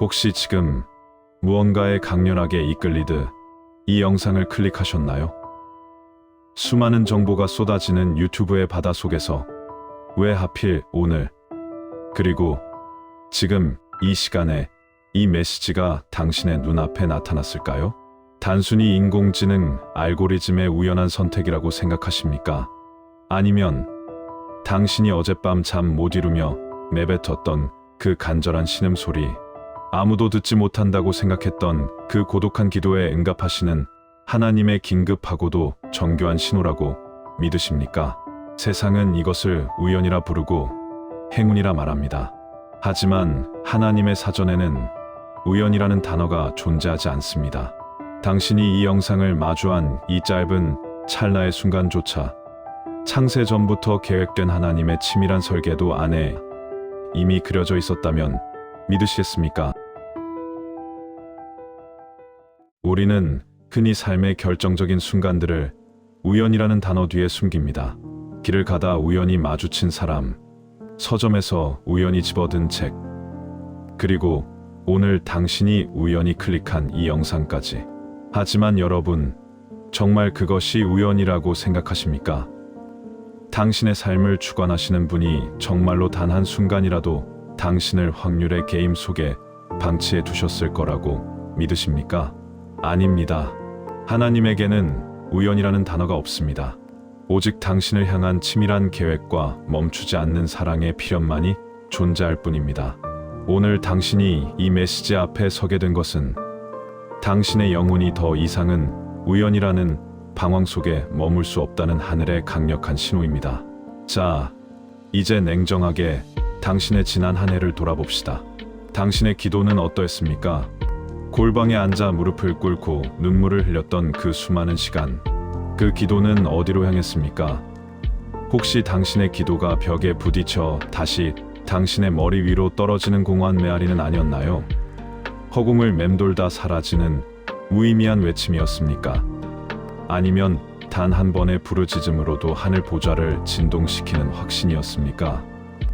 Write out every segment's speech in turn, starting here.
혹시 지금 무언가에 강렬하게 이끌리듯 이 영상을 클릭하셨나요? 수많은 정보가 쏟아지는 유튜브의 바다 속에서 왜 하필 오늘 그리고 지금 이 시간에 이 메시지가 당신의 눈앞에 나타났을까요? 단순히 인공지능 알고리즘의 우연한 선택이라고 생각하십니까? 아니면 당신이 어젯밤 잠 못 이루며 내뱉었던 그 간절한 신음소리, 아무도 듣지 못한다고 생각했던 그 고독한 기도에 응답하시는 하나님의 긴급하고도 정교한 신호라고 믿으십니까? 세상은 이것을 우연이라 부르고 행운이라 말합니다. 하지만 하나님의 사전에는 우연이라는 단어가 존재하지 않습니다. 당신이 이 영상을 마주한 이 짧은 찰나의 순간조차 창세 전부터 계획된 하나님의 치밀한 설계도 안에 이미 그려져 있었다면 믿으시겠습니까? 우리는 흔히 삶의 결정적인 순간들을 우연이라는 단어 뒤에 숨깁니다. 길을 가다 우연히 마주친 사람, 서점에서 우연히 집어든 책, 그리고 오늘 당신이 우연히 클릭한 이 영상까지. 하지만 여러분, 정말 그것이 우연이라고 생각하십니까? 당신의 삶을 주관하시는 분이 정말로 단 한 순간이라도 당신을 확률의 게임 속에 방치해 두셨을 거라고 믿으십니까? 아닙니다. 하나님에게는 우연이라는 단어가 없습니다. 오직 당신을 향한 치밀한 계획과 멈추지 않는 사랑의 필연만이 존재할 뿐입니다. 오늘 당신이 이 메시지 앞에 서게 된 것은 당신의 영혼이 더 이상은 우연이라는 방황 속에 머물 수 없다는 하늘의 강력한 신호입니다. 자, 이제 냉정하게 당신의 지난 한 해를 돌아봅시다. 당신의 기도는 어떠했습니까? 골방에 앉아 무릎을 꿇고 눈물을 흘렸던 그 수많은 시간. 그 기도는 어디로 향했습니까? 혹시 당신의 기도가 벽에 부딪혀 다시 당신의 머리 위로 떨어지는 공허한 메아리는 아니었나요? 허공을 맴돌다 사라지는 무의미한 외침이었습니까? 아니면 단 한 번의 부르짖음으로도 하늘 보좌를 진동시키는 확신이었습니까?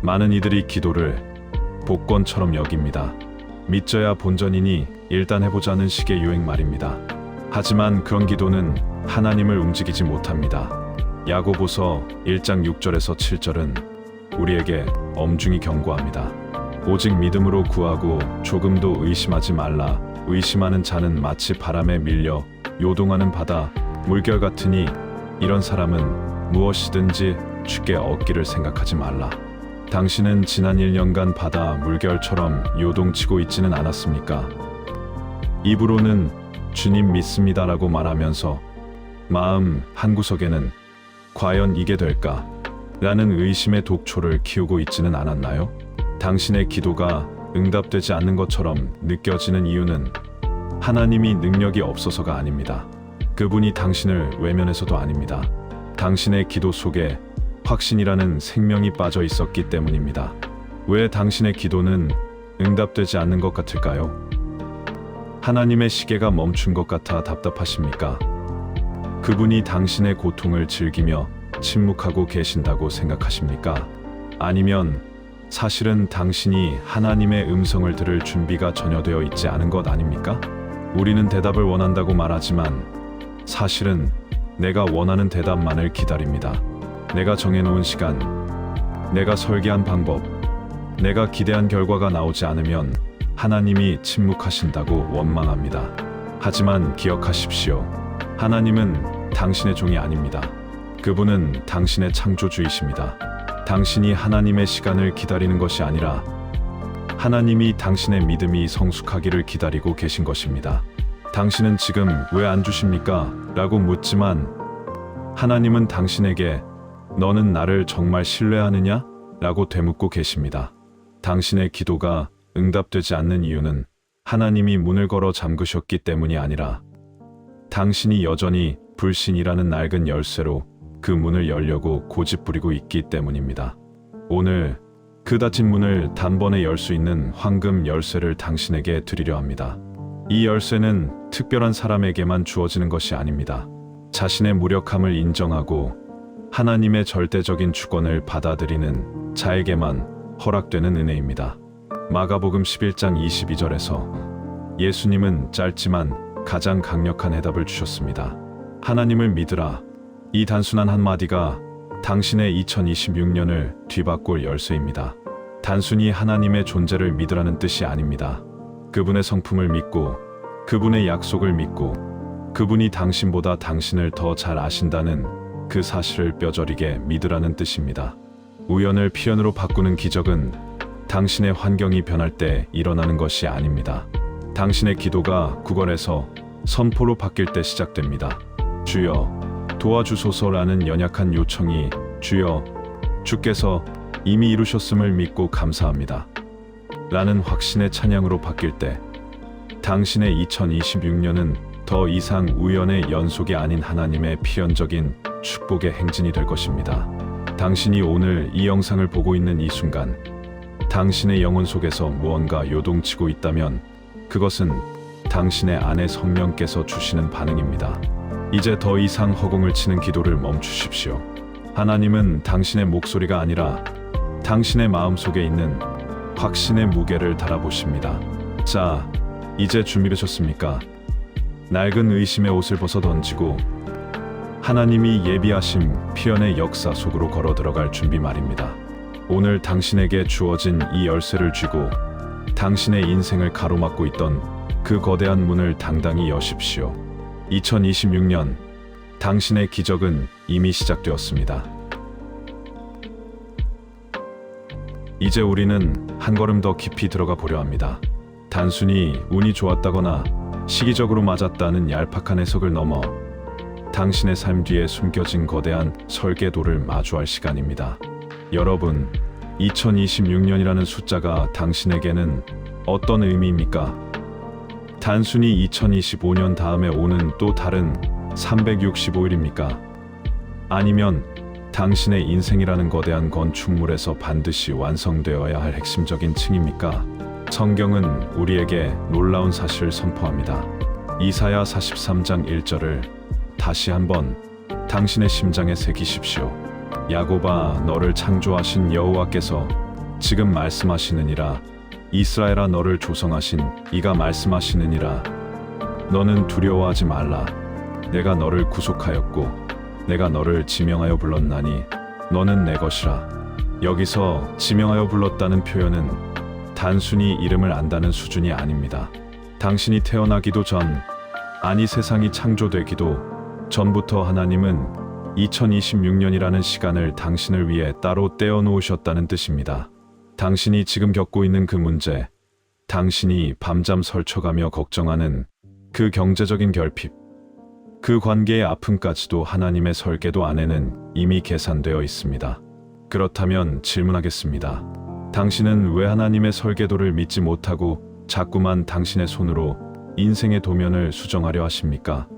많은 이들이 기도를 복권처럼 여깁니다. 믿져야 본전이니 일단 해보자는 식의 유행 말입니다. 하지만 그런 기도는 하나님을 움직이지 못합니다. 야고보서 1장 6절에서 7절은 우리에게 엄중히 경고합니다. 오직 믿음으로 구하고 조금도 의심하지 말라. 의심하는 자는 마치 바람에 밀려 요동하는 바다 물결 같으니 이런 사람은 무엇이든지 쉽게 얻기를 생각하지 말라. 당신은 지난 1년간 바다 물결처럼 요동치고 있지는 않았습니까? 입으로는 주님 믿습니다라고 말하면서 마음 한구석에는 과연 이게 될까? 라는 의심의 독초를 키우고 있지는 않았나요? 당신의 기도가 응답되지 않는 것처럼 느껴지는 이유는 하나님이 능력이 없어서가 아닙니다. 그분이 당신을 외면해서도 아닙니다. 당신의 기도 속에 확신이라는 생명이 빠져 있었기 때문입니다. 왜 당신의 기도는 응답되지 않는 것 같을까요? 하나님의 시계가 멈춘 것 같아 답답하십니까? 그분이 당신의 고통을 즐기며 침묵하고 계신다고 생각하십니까? 아니면 사실은 당신이 하나님의 음성을 들을 준비가 전혀 되어 있지 않은 것 아닙니까? 우리는 대답을 원한다고 말하지만 사실은 내가 원하는 대답만을 기다립니다. 내가 정해놓은 시간, 내가 설계한 방법, 내가 기대한 결과가 나오지 않으면 하나님이 침묵하신다고 원망합니다. 하지만 기억하십시오. 하나님은 당신의 종이 아닙니다. 그분은 당신의 창조주이십니다. 당신이 하나님의 시간을 기다리는 것이 아니라 하나님이 당신의 믿음이 성숙하기를 기다리고 계신 것입니다. 당신은 지금 왜 안 주십니까? 라고 묻지만 하나님은 당신에게 너는 나를 정말 신뢰하느냐? 라고 되묻고 계십니다. 당신의 기도가 응답되지 않는 이유는 하나님이 문을 걸어 잠그셨기 때문이 아니라 당신이 여전히 불신이라는 낡은 열쇠로 그 문을 열려고 고집부리고 있기 때문입니다. 오늘 그 닫힌 문을 단번에 열 수 있는 황금 열쇠를 당신에게 드리려 합니다. 이 열쇠는 특별한 사람에게만 주어지는 것이 아닙니다. 자신의 무력함을 인정하고 하나님의 절대적인 주권을 받아들이는 자에게만 허락되는 은혜입니다. 마가복음 11장 22절에서 예수님은 짧지만 가장 강력한 해답을 주셨습니다. 하나님을 믿으라. 이 단순한 한마디가 당신의 2026년을 뒤바꿀 열쇠입니다. 단순히 하나님의 존재를 믿으라는 뜻이 아닙니다. 그분의 성품을 믿고 그분의 약속을 믿고 그분이 당신보다 당신을 더 잘 아신다는 그 사실을 뼈저리게 믿으라는 뜻입니다. 우연을 필연으로 바꾸는 기적은 당신의 환경이 변할 때 일어나는 것이 아닙니다. 당신의 기도가 구걸에서 선포로 바뀔 때 시작됩니다. 주여, 도와주소서라는 연약한 요청이 주여, 주께서 이미 이루셨음을 믿고 감사합니다. 라는 확신의 찬양으로 바뀔 때 당신의 2026년은 더 이상 우연의 연속이 아닌 하나님의 필연적인 축복의 행진이 될 것입니다. 당신이 오늘 이 영상을 보고 있는 이 순간 당신의 영혼 속에서 무언가 요동치고 있다면 그것은 당신의 안의 성령께서 주시는 반응입니다. 이제 더 이상 허공을 치는 기도를 멈추십시오. 하나님은 당신의 목소리가 아니라 당신의 마음 속에 있는 확신의 무게를 달아보십니다. 자, 이제 준비되셨습니까? 낡은 의심의 옷을 벗어 던지고 하나님이 예비하심 피연의 역사 속으로 걸어 들어갈 준비 말입니다. 오늘 당신에게 주어진 이 열쇠를 쥐고 당신의 인생을 가로막고 있던 그 거대한 문을 당당히 여십시오. 2026년 당신의 기적은 이미 시작되었습니다. 이제 우리는 한 걸음 더 깊이 들어가 보려 합니다. 단순히 운이 좋았다거나 시기적으로 맞았다는 얄팍한 해석을 넘어 당신의 삶 뒤에 숨겨진 거대한 설계도를 마주할 시간입니다. 여러분, 2026년이라는 숫자가 당신에게는 어떤 의미입니까? 단순히 2025년 다음에 오는 또 다른 365일입니까? 아니면 당신의 인생이라는 거대한 건축물에서 반드시 완성되어야 할 핵심적인 층입니까? 성경은 우리에게 놀라운 사실을 선포합니다. 이사야 43장 1절을 다시 한번 당신의 심장에 새기십시오. 야고바 너를 창조하신 여호와께서 지금 말씀하시느니라 이스라엘아 너를 조성하신 이가 말씀하시느니라 너는 두려워하지 말라 내가 너를 구속하였고 내가 너를 지명하여 불렀나니 너는 내 것이라 여기서 지명하여 불렀다는 표현은 단순히 이름을 안다는 수준이 아닙니다. 당신이 태어나기도 전 아니 세상이 창조되기도 전부터 하나님은 2026년이라는 시간을 당신을 위해 따로 떼어 놓으셨다는 뜻입니다. 당신이 지금 겪고 있는 그 문제, 당신이 밤잠 설쳐가며 걱정하는 그 경제적인 결핍, 그 관계의 아픔까지도 하나님의 설계도 안에는 이미 계산되어 있습니다. 그렇다면 질문하겠습니다. 당신은 왜 하나님의 설계도를 믿지 못하고 자꾸만 당신의 손으로 인생의 도면을 수정하려 하십니까?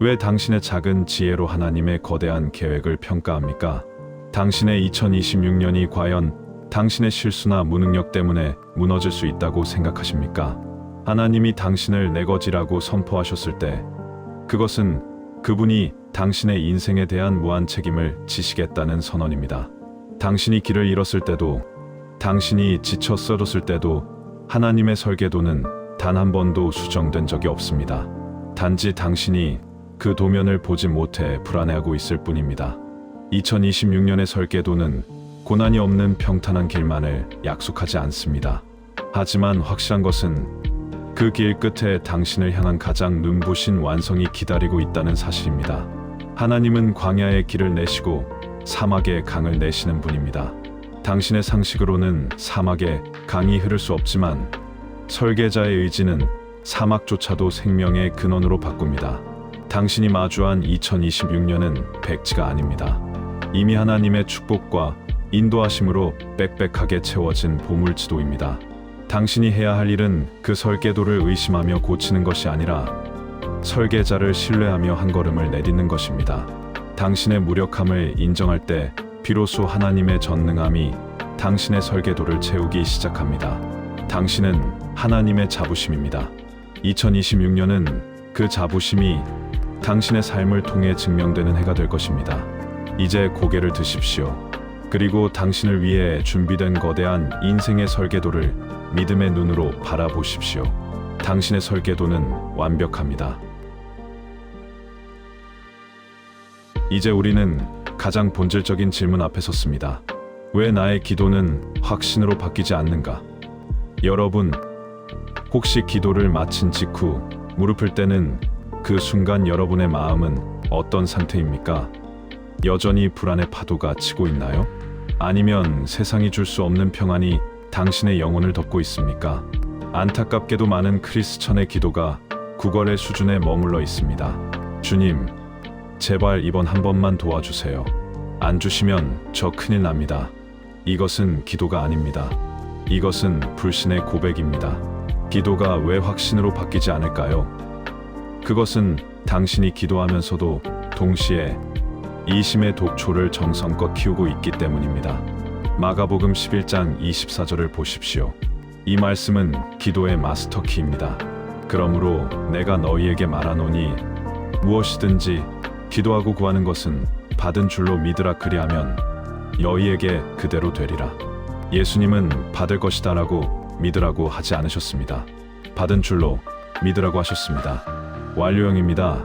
왜 당신의 작은 지혜로 하나님의 거대한 계획을 평가합니까? 당신의 2026년이 과연 당신의 실수나 무능력 때문에 무너질 수 있다고 생각하십니까? 하나님이 당신을 내 것이라고 선포하셨을 때 그것은 그분이 당신의 인생에 대한 무한 책임을 지시겠다는 선언입니다. 당신이 길을 잃었을 때도 당신이 지쳐 쓰러졌을 때도 하나님의 설계도는 단 한 번도 수정된 적이 없습니다. 단지 당신이 그 도면을 보지 못해 불안해하고 있을 뿐입니다. 2026년의 설계도는 고난이 없는 평탄한 길만을 약속하지 않습니다. 하지만 확실한 것은 그 길 끝에 당신을 향한 가장 눈부신 완성이 기다리고 있다는 사실입니다. 하나님은 광야의 길을 내시고 사막에 강을 내시는 분입니다. 당신의 상식으로는 사막에 강이 흐를 수 없지만 설계자의 의지는 사막조차도 생명의 근원으로 바꿉니다. 당신이 마주한 2026년은 백지가 아닙니다. 이미 하나님의 축복과 인도하심으로 빽빽하게 채워진 보물지도입니다. 당신이 해야 할 일은 그 설계도를 의심하며 고치는 것이 아니라 설계자를 신뢰하며 한 걸음을 내딛는 것입니다. 당신의 무력함을 인정할 때 비로소 하나님의 전능함이 당신의 설계도를 채우기 시작합니다. 당신은 하나님의 자부심입니다. 2026년은 그 자부심이 당신의 삶을 통해 증명되는 해가 될 것입니다. 이제 고개를 드십시오. 그리고 당신을 위해 준비된 거대한 인생의 설계도를 믿음의 눈으로 바라보십시오. 당신의 설계도는 완벽합니다. 이제 우리는 가장 본질적인 질문 앞에 섰습니다. 왜 나의 기도는 확신으로 바뀌지 않는가? 여러분, 혹시 기도를 마친 직후 무릎을 떼는 그 순간 여러분의 마음은 어떤 상태입니까? 여전히 불안의 파도가 치고 있나요? 아니면 세상이 줄 수 없는 평안이 당신의 영혼을 덮고 있습니까? 안타깝게도 많은 크리스천의 기도가 구걸의 수준에 머물러 있습니다. 주님, 제발 이번 한 번만 도와주세요. 안 주시면 저 큰일 납니다. 이것은 기도가 아닙니다. 이것은 불신의 고백입니다. 기도가 왜 확신으로 바뀌지 않을까요? 그것은 당신이 기도하면서도 동시에 이심의 독초를 정성껏 키우고 있기 때문입니다. 마가복음 11장 24절을 보십시오. 이 말씀은 기도의 마스터키입니다. 그러므로 내가 너희에게 말하노니 무엇이든지 기도하고 구하는 것은 받은 줄로 믿으라 그리하면 너희에게 그대로 되리라. 예수님은 받을 것이다라고 믿으라고 하지 않으셨습니다. 받은 줄로 믿으라고 하셨습니다. 완료형입니다.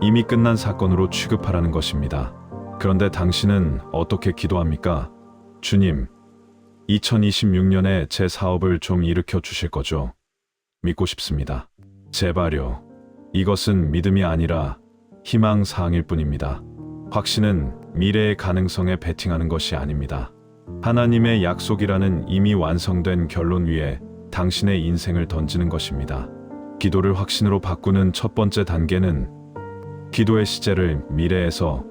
이미 끝난 사건으로 취급하라는 것입니다. 그런데 당신은 어떻게 기도합니까? 주님, 2026년에 제 사업을 좀 일으켜 주실 거죠? 믿고 싶습니다. 제발요. 이것은 믿음이 아니라 희망 사항일 뿐입니다. 확신은 미래의 가능성에 베팅하는 것이 아닙니다. 하나님의 약속이라는 이미 완성된 결론 위에 당신의 인생을 던지는 것입니다. 기도를 확신으로 바꾸는 첫 번째 단계는 기도의 시제를 미래에서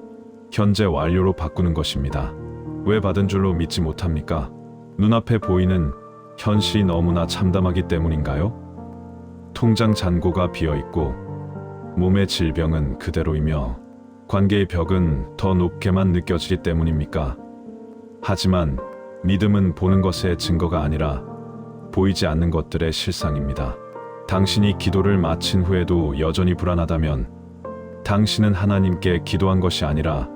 현재 완료로 바꾸는 것입니다. 왜 받은 줄로 믿지 못합니까? 눈앞에 보이는 현실이 너무나 참담하기 때문인가요? 통장 잔고가 비어 있고 몸의 질병은 그대로이며 관계의 벽은 더 높게만 느껴지기 때문입니까? 하지만 믿음은 보는 것의 증거가 아니라 보이지 않는 것들의 실상입니다. 당신이 기도를 마친 후에도 여전히 불안하다면 당신은 하나님께 기도한 것이 아니라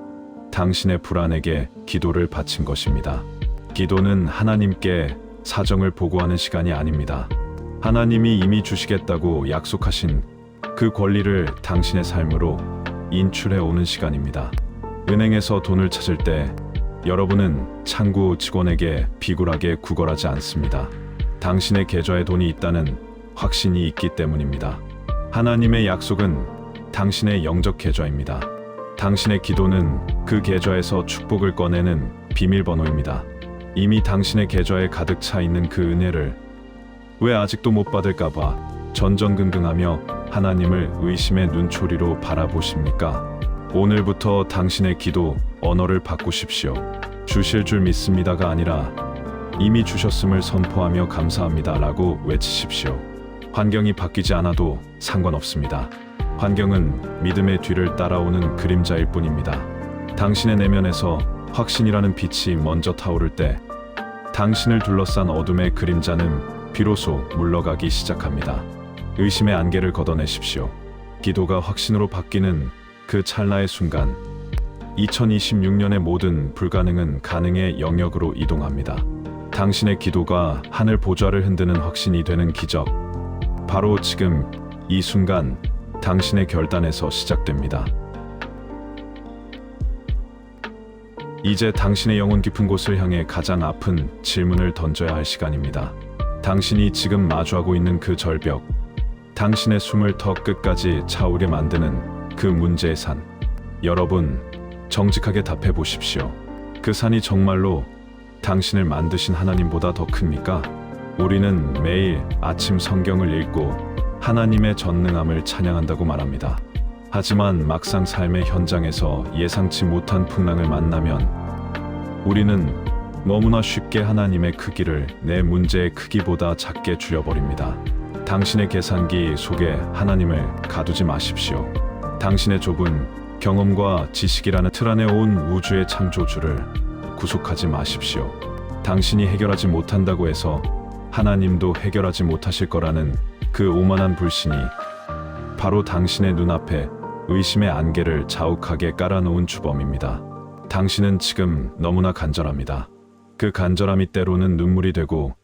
당신의 불안에게 기도를 바친 것입니다. 기도는 하나님께 사정을 보고하는 시간이 아닙니다. 하나님이 이미 주시겠다고 약속하신 그 권리를 당신의 삶으로 인출해 오는 시간입니다. 은행에서 돈을 찾을 때 여러분은 창구 직원에게 비굴하게 구걸하지 않습니다. 당신의 계좌에 돈이 있다는 확신이 있기 때문입니다. 하나님의 약속은 당신의 영적 계좌입니다. 당신의 기도는 그 계좌에서 축복을 꺼내는 비밀번호입니다. 이미 당신의 계좌에 가득 차 있는 그 은혜를 왜 아직도 못 받을까봐 전전긍긍하며 하나님을 의심의 눈초리로 바라보십니까? 오늘부터 당신의 기도 언어를 바꾸십시오. 주실 줄 믿습니다가 아니라 이미 주셨음을 선포하며 감사합니다라고 외치십시오. 환경이 바뀌지 않아도 상관없습니다. 환경은 믿음의 뒤를 따라오는 그림자일 뿐입니다. 당신의 내면에서 확신이라는 빛이 먼저 타오를 때 당신을 둘러싼 어둠의 그림자는 비로소 물러가기 시작합니다. 의심의 안개를 걷어내십시오. 기도가 확신으로 바뀌는 그 찰나의 순간 2026년의 모든 불가능은 가능의 영역으로 이동합니다. 당신의 기도가 하늘 보좌를 흔드는 확신이 되는 기적. 바로 지금 이 순간 당신의 결단에서 시작됩니다. 이제 당신의 영혼 깊은 곳을 향해 가장 아픈 질문을 던져야 할 시간입니다. 당신이 지금 마주하고 있는 그 절벽, 당신의 숨을 더 끝까지 차오르게 만드는 그 문제의 산. 여러분, 정직하게 답해 보십시오. 그 산이 정말로 당신을 만드신 하나님보다 더 큽니까? 우리는 매일 아침 성경을 읽고 하나님의 전능함을 찬양한다고 말합니다. 하지만 막상 삶의 현장에서 예상치 못한 풍랑을 만나면 우리는 너무나 쉽게 하나님의 크기를 내 문제의 크기보다 작게 줄여버립니다. 당신의 계산기 속에 하나님을 가두지 마십시오. 당신의 좁은 경험과 지식이라는 틀 안에 온 우주의 창조주를 구속하지 마십시오. 당신이 해결하지 못한다고 해서 하나님도 해결하지 못하실 거라는 그 오만한 불신이 바로 당신의 눈앞에 의심의 안개를 자욱하게 깔아놓은 주범입니다. 당신은 지금 너무나 간절합니다. 그 간절함이 때로는 눈물이 되고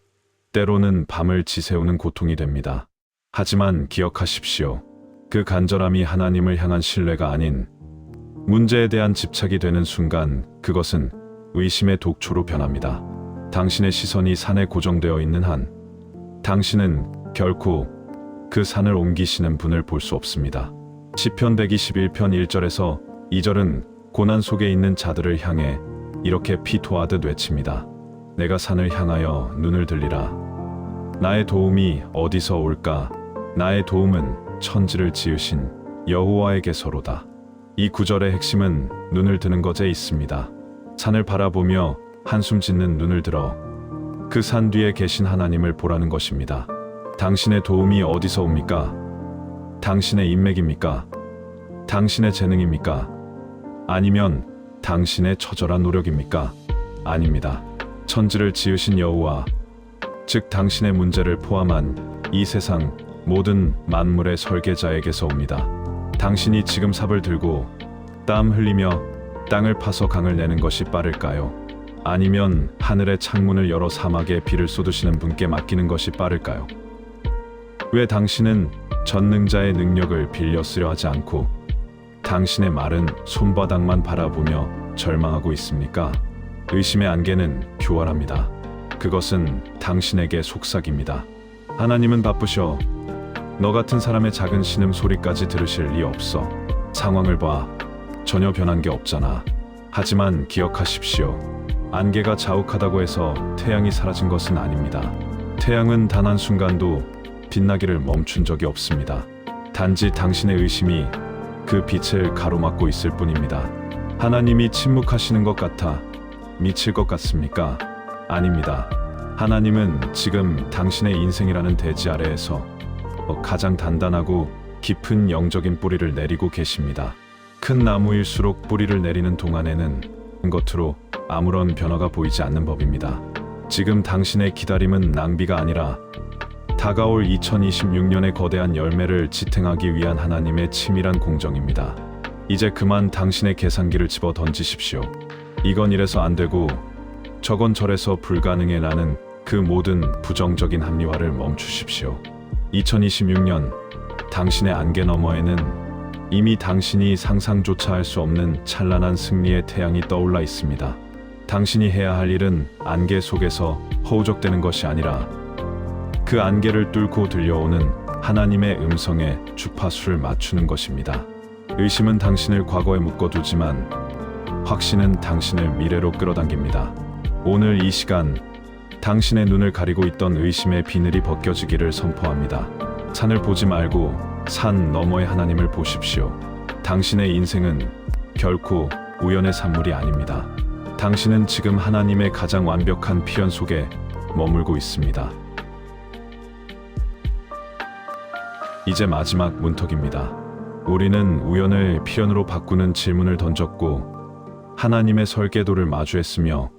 때로는 밤을 지새우는 고통이 됩니다. 하지만 기억하십시오. 그 간절함이 하나님을 향한 신뢰가 아닌 문제에 대한 집착이 되는 순간 그것은 의심의 독초로 변합니다. 당신의 시선이 산에 고정되어 있는 한 당신은 결코 그 산을 옮기시는 분을 볼 수 없습니다. 시편 121편 1절에서 2절은 고난 속에 있는 자들을 향해 이렇게 피토하듯 외칩니다. 내가 산을 향하여 눈을 들리라. 나의 도움이 어디서 올까? 나의 도움은 천지를 지으신 여호와에게서로다. 이 구절의 핵심은 눈을 드는 것에 있습니다. 산을 바라보며 한숨 짓는 눈을 들어 그 산 뒤에 계신 하나님을 보라는 것입니다. 당신의 도움이 어디서 옵니까? 당신의 인맥입니까? 당신의 재능입니까? 아니면 당신의 처절한 노력입니까? 아닙니다. 천지를 지으신 여호와, 즉 당신의 문제를 포함한 이 세상 모든 만물의 설계자에게서 옵니다. 당신이 지금 삽을 들고 땀 흘리며 땅을 파서 강을 내는 것이 빠를까요? 아니면 하늘의 창문을 열어 사막에 비를 쏟으시는 분께 맡기는 것이 빠를까요? 왜 당신은 전능자의 능력을 빌려 쓰려 하지 않고 당신의 마른 손바닥만 바라보며 절망하고 있습니까? 의심의 안개는 교활합니다. 그것은 당신에게 속삭입니다. 하나님은 바쁘셔. 너 같은 사람의 작은 신음 소리까지 들으실 리 없어. 상황을 봐. 전혀 변한 게 없잖아. 하지만 기억하십시오. 안개가 자욱하다고 해서 태양이 사라진 것은 아닙니다. 태양은 단 한 순간도 빛나기를 멈춘 적이 없습니다. 단지 당신의 의심이 그 빛을 가로막고 있을 뿐입니다. 하나님이 침묵하시는 것 같아 미칠 것 같습니까? 아닙니다. 하나님은 지금 당신의 인생이라는 대지 아래에서 가장 단단하고 깊은 영적인 뿌리를 내리고 계십니다. 큰 나무일수록 뿌리를 내리는 동안에는 겉으로 아무런 변화가 보이지 않는 법입니다. 지금 당신의 기다림은 낭비가 아니라 다가올 2026년의 거대한 열매를 지탱하기 위한 하나님의 치밀한 공정입니다. 이제 그만 당신의 계산기를 집어 던지십시오. 이건 이래서 안 되고 저건 저래서 불가능해 라는 그 모든 부정적인 합리화를 멈추십시오. 2026년 당신의 안개 너머에는 이미 당신이 상상조차 할 수 없는 찬란한 승리의 태양이 떠올라 있습니다. 당신이 해야 할 일은 안개 속에서 허우적대는 것이 아니라 그 안개를 뚫고 들려오는 하나님의 음성에 주파수를 맞추는 것입니다. 의심은 당신을 과거에 묶어두지만 확신은 당신을 미래로 끌어당깁니다. 오늘 이 시간 당신의 눈을 가리고 있던 의심의 비늘이 벗겨지기를 선포합니다. 산을 보지 말고 산 너머의 하나님을 보십시오. 당신의 인생은 결코 우연의 산물이 아닙니다. 당신은 지금 하나님의 가장 완벽한 피연 속에 머물고 있습니다. 이제 마지막 문턱입니다. 우리는 우연을 피연으로 바꾸는 질문을 던졌고 하나님의 설계도를 마주했으며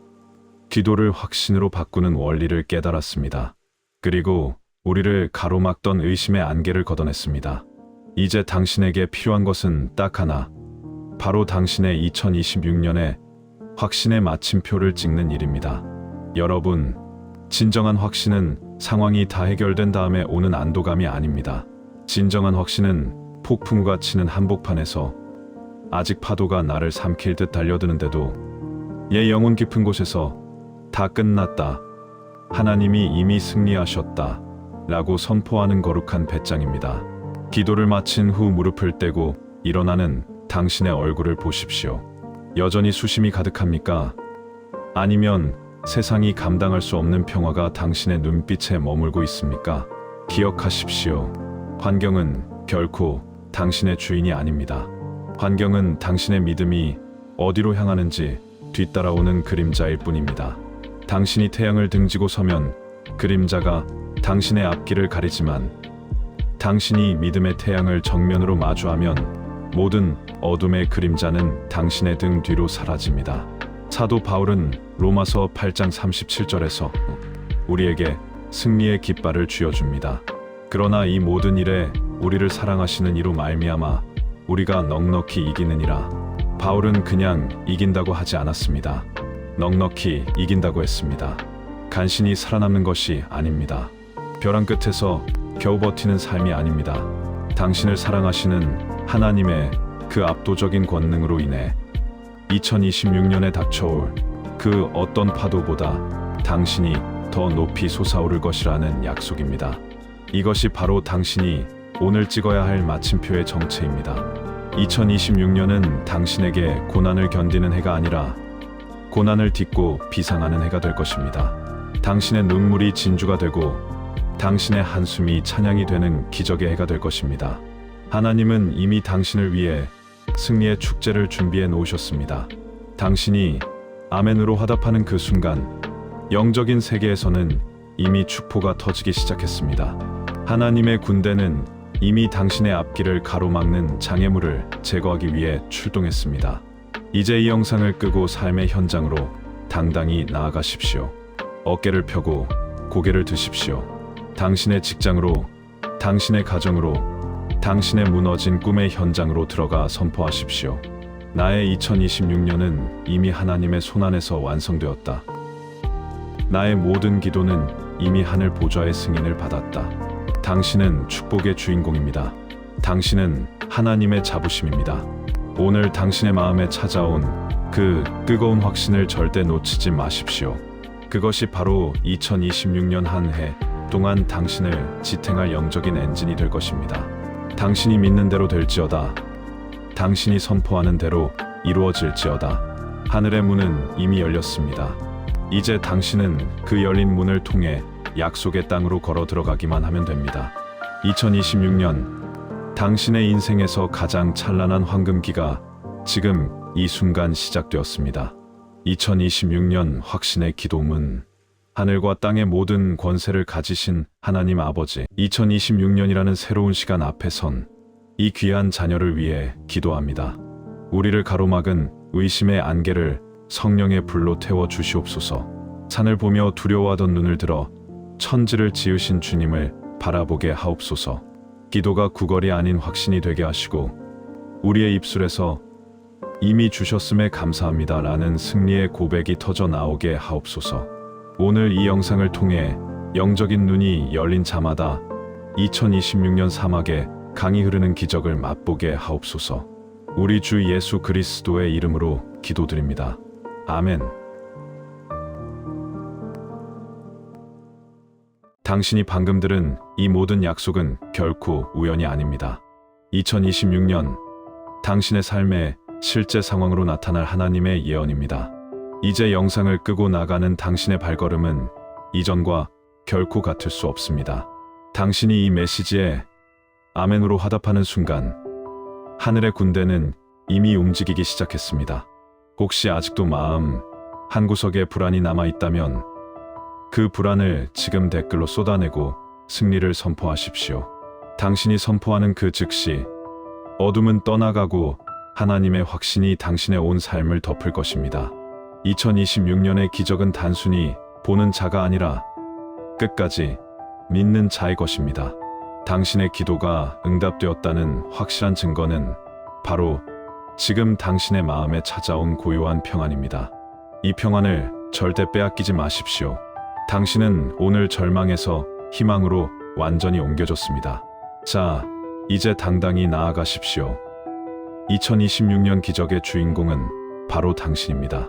기도를 확신으로 바꾸는 원리를 깨달았습니다. 그리고 우리를 가로막던 의심의 안개를 걷어냈습니다. 이제 당신에게 필요한 것은 딱 하나. 바로 당신의 2026년에 확신의 마침표를 찍는 일입니다. 여러분, 진정한 확신은 상황이 다 해결된 다음에 오는 안도감이 아닙니다. 진정한 확신은 폭풍우가 치는 한복판에서 아직 파도가 나를 삼킬 듯 달려드는데도 얘 영혼 깊은 곳에서 다 끝났다. 하나님이 이미 승리하셨다. 라고 선포하는 거룩한 배짱입니다. 기도를 마친 후 무릎을 떼고 일어나는 당신의 얼굴을 보십시오. 여전히 수심이 가득합니까? 아니면 세상이 감당할 수 없는 평화가 당신의 눈빛에 머물고 있습니까? 기억하십시오. 환경은 결코 당신의 주인이 아닙니다. 환경은 당신의 믿음이 어디로 향하는지 뒤따라오는 그림자일 뿐입니다. 당신이 태양을 등지고 서면 그림자가 당신의 앞길을 가리지만 당신이 믿음의 태양을 정면으로 마주하면 모든 어둠의 그림자는 당신의 등 뒤로 사라집니다. 사도 바울은 로마서 8장 37절에서 우리에게 승리의 깃발을 쥐어줍니다. 그러나 이 모든 일에 우리를 사랑하시는 이로 말미암아 우리가 넉넉히 이기느니라. 바울은 그냥 이긴다고 하지 않았습니다. 넉넉히 이긴다고 했습니다. 간신히 살아남는 것이 아닙니다. 벼랑 끝에서 겨우 버티는 삶이 아닙니다. 당신을 사랑하시는 하나님의 그 압도적인 권능으로 인해 2026년에 닥쳐올 그 어떤 파도보다 당신이 더 높이 솟아오를 것이라는 약속입니다. 이것이 바로 당신이 오늘 찍어야 할 마침표의 정체입니다. 2026년은 당신에게 고난을 견디는 해가 아니라 고난을 딛고 비상하는 해가 될 것입니다. 당신의 눈물이 진주가 되고 당신의 한숨이 찬양이 되는 기적의 해가 될 것입니다. 하나님은 이미 당신을 위해 승리의 축제를 준비해 놓으셨습니다. 당신이 아멘으로 화답하는 그 순간 영적인 세계에서는 이미 축포가 터지기 시작했습니다. 하나님의 군대는 이미 당신의 앞길을 가로막는 장애물을 제거하기 위해 출동했습니다. 이제 이 영상을 끄고 삶의 현장으로 당당히 나아가십시오. 어깨를 펴고 고개를 드십시오. 당신의 직장으로, 당신의 가정으로, 당신의 무너진 꿈의 현장으로 들어가 선포하십시오. 나의 2026년은 이미 하나님의 손안에서 완성되었다. 나의 모든 기도는 이미 하늘 보좌의 승인을 받았다. 당신은 축복의 주인공입니다. 당신은 하나님의 자부심입니다. 오늘 당신의 마음에 찾아온 그 뜨거운 확신을 절대 놓치지 마십시오. 그것이 바로 2026년 한 해 동안 당신을 지탱할 영적인 엔진이 될 것입니다. 당신이 믿는 대로 될지어다. 당신이 선포하는 대로 이루어질지어다. 하늘의 문은 이미 열렸습니다. 이제 당신은 그 열린 문을 통해 약속의 땅으로 걸어 들어가기만 하면 됩니다. 2026년 당신의 인생에서 가장 찬란한 황금기가 지금 이 순간 시작되었습니다. 2026년 확신의 기도문 하늘과 땅의 모든 권세를 가지신 하나님 아버지 2026년이라는 새로운 시간 앞에 선 이 귀한 자녀를 위해 기도합니다. 우리를 가로막은 의심의 안개를 성령의 불로 태워 주시옵소서. 산을 보며 두려워하던 눈을 들어 천지를 지으신 주님을 바라보게 하옵소서. 기도가 구걸이 아닌 확신이 되게 하시고 우리의 입술에서 이미 주셨음에 감사합니다라는 승리의 고백이 터져 나오게 하옵소서. 오늘 이 영상을 통해 영적인 눈이 열린 자마다 2026년 사막에 강이 흐르는 기적을 맛보게 하옵소서. 우리 주 예수 그리스도의 이름으로 기도드립니다. 아멘. 당신이 방금 들은 이 모든 약속은 결코 우연이 아닙니다. 2026년 당신의 삶의 실제 상황으로 나타날 하나님의 예언입니다. 이제 영상을 끄고 나가는 당신의 발걸음은 이전과 결코 같을 수 없습니다. 당신이 이 메시지에 아멘으로 화답하는 순간 하늘의 군대는 이미 움직이기 시작했습니다. 혹시 아직도 마음 한 구석에 불안이 남아 있다면 그 불안을 지금 댓글로 쏟아내고 승리를 선포하십시오. 당신이 선포하는 그 즉시 어둠은 떠나가고 하나님의 확신이 당신의 온 삶을 덮을 것입니다. 2026년의 기적은 단순히 보는 자가 아니라 끝까지 믿는 자의 것입니다. 당신의 기도가 응답되었다는 확실한 증거는 바로 지금 당신의 마음에 찾아온 고요한 평안입니다. 이 평안을 절대 빼앗기지 마십시오. 당신은 오늘 절망에서 희망으로 완전히 옮겨졌습니다. 자, 이제 당당히 나아가십시오. 2026년 기적의 주인공은 바로 당신입니다.